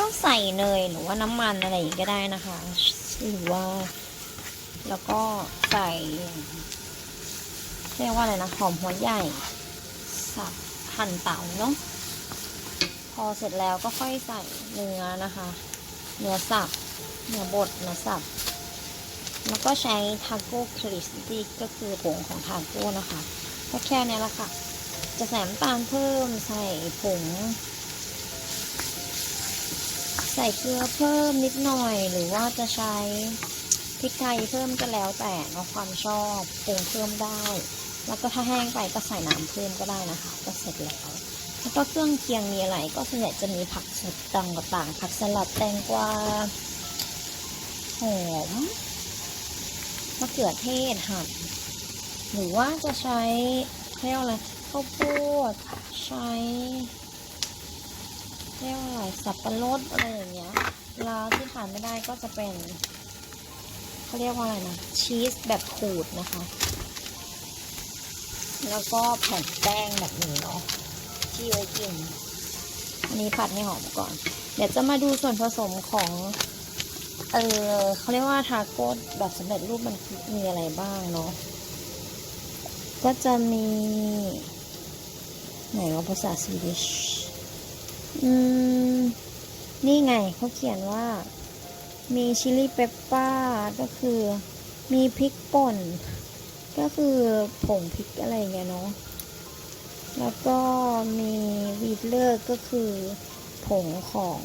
ต้องใส่เนยหรือว่าน้ำมันอะไรอย่างงี้ก็ได้นะคะ หรือว่า แล้วก็ใส่เรียกว่าอะไรนะ หอมหัวใหญ่สับหั่นเต๋าเนาะพอเสร็จแล้วก็ค่อยใส่เนื้อนะคะ เนื้อสับเนื้อบดเนื้อสับแล้วก็ใช้ทาโก้คริสตี้ก็คือผงของทาโก้นะคะก็แค่นี้ละค่ะ จะใส่น้ำตาลเพิ่มใส่ผง ส่เกลือเพิ่มนิดหน่อยหรือว่าจะใช้พริกไทยเพิ่มก็แล้วแต่เนาความชอบปรุงเพิ่มได้ แล้วก็ถ้าแห้งไปก็ใส่น้ำเพิ่มก็ได้นะคะ ก็เสร็จแล้วแล้วก็เครื่องเคียงมีอะไร ก็ส่วนใหญ่จะมีผักสดต่างๆผักสลัดแตงกวาหอมมะเขือเทศหั่นหรือว่าจะใช้เรียกว่าอะไรข้าวโพดใช้ เรียกว่าอะไรสับปะรดอะไรอย่างเงี้ยเวลาที่ทานไม่ได้ก็จะเป็นเขาเรียกว่าอะไรนะชีสแบบขูดนะคะ แล้วก็แผ่นแป้งแบบนี้เนาะที่ไว้กินอันนี้ผัดให้หอมก่อน เดี๋ยวจะมาดูส่วนผสมของเออเขาเรียกว่าทาโก้แบบสำเร็จรูปมันมีอะไรบ้างเนาะก็จะมีไหนว่าภาษาสวีดิช อืม นี่ไงเขาเขียนว่า มีชิลลี่เปปเปอร์ก็คือ มีพริกป่น ก็คือผงพริกอะไรอย่างเงี้ยเนาะ แล้วก็มีวีดเลอร์ก็คือผงของ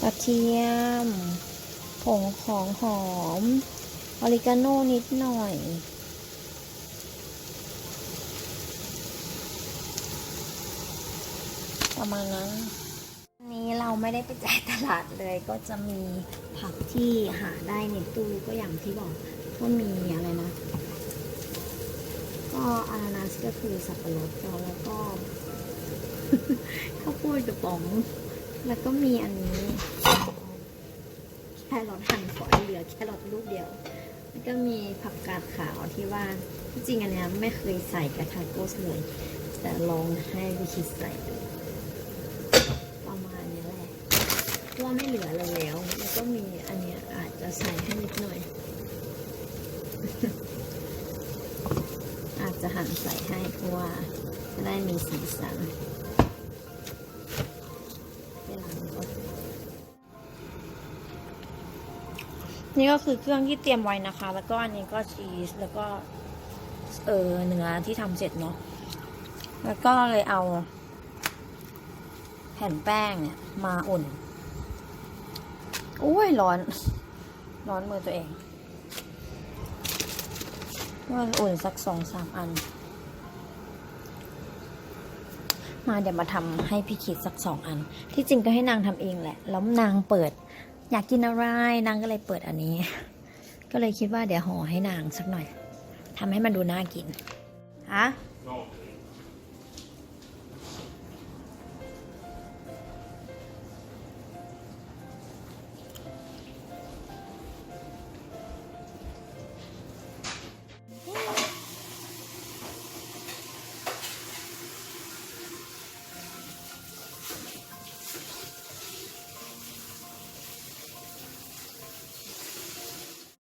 กระเทียม ผงของหอม ออริกาโนนิดหน่อย ประมาณนั้นนี้เราไม่ได้ไปจ่ายตลาดเลยก็จะมีผักที่หาได้ในตู้ก็อย่างที่บอกก็มีอะไรนะ ก็อานานัสก็คือสับปะรดแล้วก็ข้าวโพดกระป๋อง แล้วก็มีอันนี้ แค่รอทหั่นฝอยเหลือแค่รอทลูกเดียว แล้วก็มีผักกาดขาวที่ว่าที่จริงอันนี้ไม่เคยใส่กับทาโก้เลย แต่ลองให้วิคิดใส่ดูประมาณนี้แหละเพราะ ว่าไม่เหลืออะไรแล้ว แล้วก็มีอันเนี้ยอาจจะใส่ให้นิดหน่อย อาจจะหั่นใส่ให้เพราะว่าจะได้มีสีสันนี่ก็คือเครื่องที่เตรียมไว้นะคะ แล้วก็อันนี้ก็ชีส แล้วก็เออเนื้อที่ทำเสร็จเนาะ แล้วก็เลยเอา แผ่นแป้งเนี่ยมาอุ่น อุ้ยร้อน ร้อนมือตัวเองว่าอุ่นสักสองสามอัน มาเดี๋ยวมาทำให้พี่คิดสักสองอัน ที่จริงก็ให้นางทำเองแหละ แล้วนางเปิด อยากกินอะไร นางก็เลยเปิดอันนี้ ก็เลยคิดว่าเดี๋ยวห่อให้นางสักหน่อยทำให้มันดูน่ากินฮะ No.